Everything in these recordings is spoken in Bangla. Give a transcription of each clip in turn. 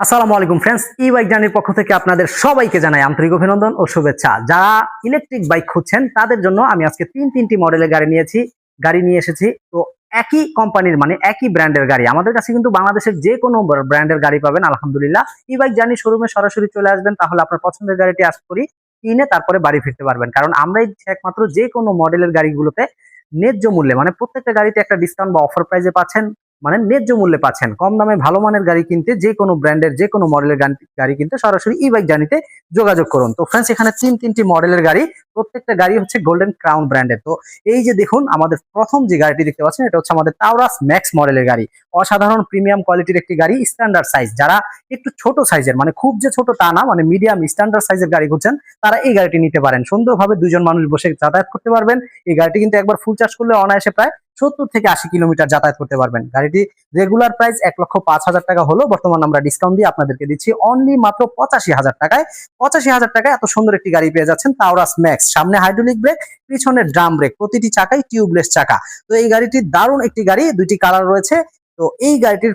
আসসালামু আলাইকুম ফ্রেন্ডস ই বাইক জার্নির পক্ষ থেকে আপনাদের সবাইকে জানাই আন্তরিক অভিনন্দন ও শুভেচ্ছা। যারা ইলেকট্রিক বাইক খুঁজছেন, তাদের জন্য আমি আজকে তিন তিনটি মডেলের গাড়ি নিয়েছি, গাড়ি নিয়ে এসেছি। তো একই কোম্পানির মানে একই ব্র্যান্ডের গাড়ি। আমাদের কাছে কিন্তু বাংলাদেশের যে কোনো ব্র্যান্ডের গাড়ি পাবেন, আলহামদুলিল্লাহ। ই বাইক জার্নি শোরুমে সরাসরি চলে আসবেন, তাহলে আপনার পছন্দের গাড়িটি আশা করি, কিনে তারপরে বাড়ি ফিরতে পারবেন। কারণ আমরাই একমাত্র যে কোনো মডেলের গাড়িগুলোতে ন্যায্য মূল্যে মানে প্রত্যেকটা গাড়িতে একটা ডিসকাউন্ট বা অফার প্রাইজে পাচ্ছেন। মানে ন্যায্য মূল্যে পাচ্ছেন। কম দামে ভালো মানের গাড়ি কিনতে যে কোনো ব্র্যান্ডের, যে কোনো মডেলের গাড়ি কিনতে সরাসরি ই বাইক জানিতে যোগাযোগ করুন। তো ফ্রেন্ডস এখানে তিন, তিনটি মডেলের গাড়ি, প্রত্যেকটা গাড়ি হচ্ছে গোল্ডেন ক্রাউন ব্র্যান্ডের তো এই যে দেখুন, আমাদের প্রথম যে গাড়িটি দেখতে পাচ্ছেন, এটা হচ্ছে আমাদের টাওরাস ম্যাক্স মডেলের গাড়ি। অসাধারণ প্রিমিয়াম কোয়ালিটির একটি গাড়ি স্ট্যান্ডার্ড সাইজ যারা একটু ছোট সাইজের মানে খুব যে ছোট তা না মানে মিডিয়াম স্ট্যান্ডার্ড সাইজের গাড়ি খুঁজছেন, তারা এই গাড়িটি নিতে পারেন। সুন্দরভাবে দুজন মানুষ বসে যাতায়াত করতে পারবেন। এই গাড়িটি কিন্তু একবার ফুল চার্জ করলে অনায়াসে প্রায় সত্তর থেকে আশি কিলোমিটার যাতায়াত করতে পারবেন। গাড়িটি রেগুলার প্রাইস এক লক্ষ পাঁচ হাজার টাকা হলো, বর্তমান আমরা ডিসকাউন্ট দিয়ে আপনাদেরকে দিচ্ছি অনলি মাত্র পঁচাশি হাজার টাকায়। পঁচাশি হাজার টাকায় এত সুন্দর একটি গাড়ি পেয়ে যাচ্ছেন তাওরাস ম্যাক্স সামনে হাইড্রোলিক ব্রেক পিছনে ড্রাম ব্রেক প্রতিটি চাকাই টিউবলেস চাকা। তো এই গাড়িটি দারুণ একটি গাড়ি, দুইটি কালার রয়েছে। তো এই গাড়িটির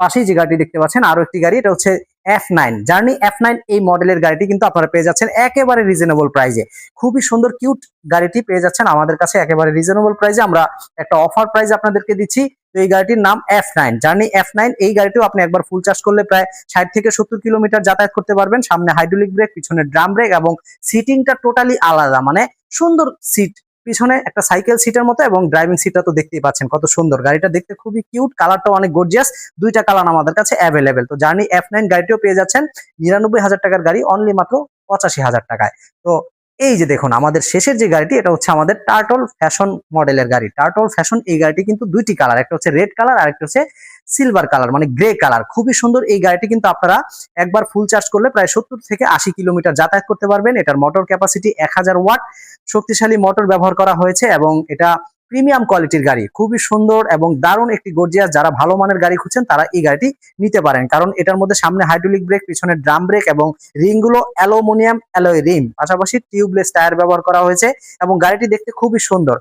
পাশেই যে গাড়িটি দেখতে পাচ্ছেন, আরও একটি গাড়ি, এটা হচ্ছে F nine journey F nine এই মডেলের গাড়িটি কিন্তু আপনারা পেয়ে যাচ্ছেন একেবারে রিজনেবল প্রাইজে খুবই সুন্দর কিউট গাড়িটি পেয়ে যাচ্ছেন আমাদের কাছে একেবারে রিজনেবল প্রাইজে আমরা একটা অফার প্রাইজ আপনাদেরকে দিচ্ছি। তো এই গাড়িটির নাম F nine journey F nine এই গাড়িটিও আপনি একবার ফুল চার্জ করলে প্রায় ষাট থেকে সত্তর কিলোমিটার যাতায়াত করতে পারবেন। সামনে হাইড্রোলিক ব্রেক পিছনে ড্রাম ব্রেক এবং সিটিংটা টোটালি আলাদা। মানে সুন্দর সিট পিছনে একটা সাইকেল সিটের মতো এবং ড্রাইভিং সিটটা তো দেখতেই পাচ্ছেন কত সুন্দর। গাড়িটা দেখতে খুবই কিউট কালারটা অনেক গর্জিয়াস দুইটা কালার আমাদের কাছে অ্যাভেলেবেল তো জার্নি এফ নাইন গাড়িটিও পেয়ে যাচ্ছেন, নিরানব্বই হাজার টাকার গাড়ি অনলি মাত্র পঁচাশি হাজার টাকায়। তো এই যে দেখুন, আমাদের শেষের যে গাড়িটি, এটা হচ্ছে আমাদের টার্টল ফ্যাশন মডেলের গাড়ি। টার্টল ফ্যাশন এই গাড়িটি কিন্তু দুইটি কালার একটা হচ্ছে রেড কালার আর একটা হচ্ছে সিলভার কালার মানে গ্রে কালার খুবই সুন্দর এই গাড়িটি কিন্তু আপনারা একবার ফুল চার্জ করলে প্রায় সত্তর থেকে আশি কিলোমিটার যাতায়াত করতে পারবেন। এটার মোটর ক্যাপাসিটি এক হাজার ওয়াট। শক্তিশালী মোটর ব্যবহার করা হয়েছে এবং এটা প্রিমিয়াম কোয়ালিটির গাড়ি। খুবই সুন্দর এবং দারুণ একটি গর্জিয়াস যারা ভালো মানের গাড়ি খুঁজছেন, তারা এই গাড়িটি নিতে পারেন। কারণ এটার মধ্যে সামনে হাইড্রোলিক ব্রেক পিছনে ড্রাম ব্রেক এবং রিংগুলো অ্যালুমিনিয়াম অ্যালয় রিম পাশাপাশি টিউবলেস টায়ার ব্যবহার করা হয়েছে এবং গাড়িটি দেখতে খুবই সুন্দর।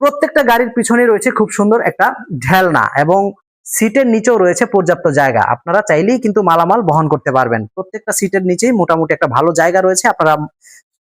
প্রত্যেকটা গাড়ির পিছনে রয়েছে খুব সুন্দর একটা ঢেলনা এবং সিটের নিচেও রয়েছে পর্যাপ্ত জায়গা। আপনারা চাইলেই কিন্তু মালামাল বহন করতে পারবেন। প্রত্যেকটা সিটের নিচেই মোটামুটি একটা ভালো জায়গা রয়েছে। আপনারা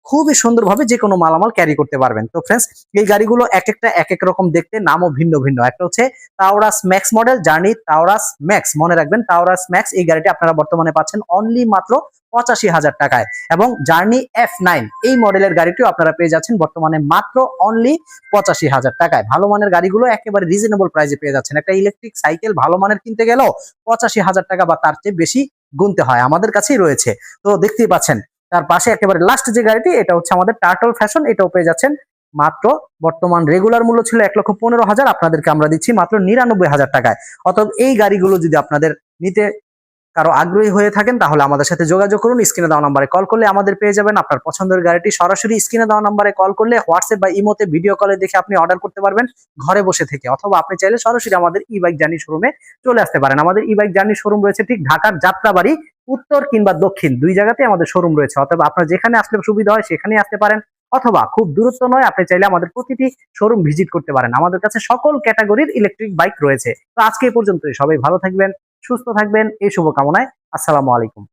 খুবই সুন্দরভাবে যে কোনো মালামাল ক্যারি করতে পারবেন। তো ফ্রেন্ডস এই গাড়িগুলো এক একটা, এক এক রকম দেখতে নামও ভিন্ন ভিন্ন। একটা হচ্ছে Taurus Max model journey Taurus Max মনে রাখবেন তাওরাস ম্যাক্স এই গাড়িটি আপনারা বর্তমানে পাচ্ছেন অনলি মাত্র পঁচাশি হাজার টাকায়। এবং জার্নি এফ নাইন এই মডেলের গাড়িটিও আপনারা পেয়ে যাচ্ছেন বর্তমানে মাত্র অনলি পঁচাশি হাজার টাকায়। ভালো মানের গাড়িগুলো একেবারে রিজনেবল প্রাইসে পেয়ে যাচ্ছেন। একটা ইলেকট্রিক সাইকেল ভালো মানের কিনতে গেলেও পঁচাশি হাজার টাকা বা তার চেয়ে বেশি গুনতে হয়। আমাদের কাছেই রয়েছে। তো দেখতেই পাচ্ছেন তার পাশে একেবারে লাস্ট যে গাড়িটি, এটা হচ্ছে আমাদের টার্টল ফ্যাশন এটাও পেয়ে যাচ্ছেন। মাত্র বর্তমান রেগুলার মূল্য ছিল এক লক্ষ পনেরো হাজার, আপনাদেরকে আমরা দিচ্ছি মাত্র নিরানব্বই হাজার টাকায়। অতএব এই গাড়িগুলো যদি আপনাদের নিতে কারও আগ্রহী হয়ে থাকেন, তাহলে আমাদের সাথে যোগাযোগ করুন, স্ক্রিনে দেওয়া নাম্বারে কল করলে আমাদের পেয়ে যাবেন। আপনার পছন্দের গাড়িটি সরাসরি স্ক্রিনে দেওয়া নাম্বারে কল করলে হোয়াটসঅ্যাপ বা ইমোতে ভিডিও কলে দেখে আপনি অর্ডার করতে পারবেন ঘরে বসে থেকে। অথবা আপনি চাইলে সরাসরি আমাদের ই বাইক জার্নি শোরুমে চলে আসতে পারেন। আমাদের ই বাইক জার্নি শোরুম রয়েছে ঠিক ঢাকার যাত্রাবাড়ি উত্তর কিংবা দক্ষিণ, দুই জায়গাতে আমাদের শোরুম রয়েছে। অথবা আপনার যেখানে আসলে সুবিধা হয় সেখানেই আসতে পারেন, অথবা খুব দূরত্ব নয়, আপনি চাইলে আমাদের প্রতিটি শোরুম ভিজিট করতে পারেন। আমাদের কাছে সকল ক্যাটাগরির ইলেকট্রিক বাইক রয়েছে। তো আজকে পর্যন্তই। সবাই ভালো থাকবেন, সুস্থ থাকবেন, এই শুভকামনায়। আসসালামু আলাইকুম।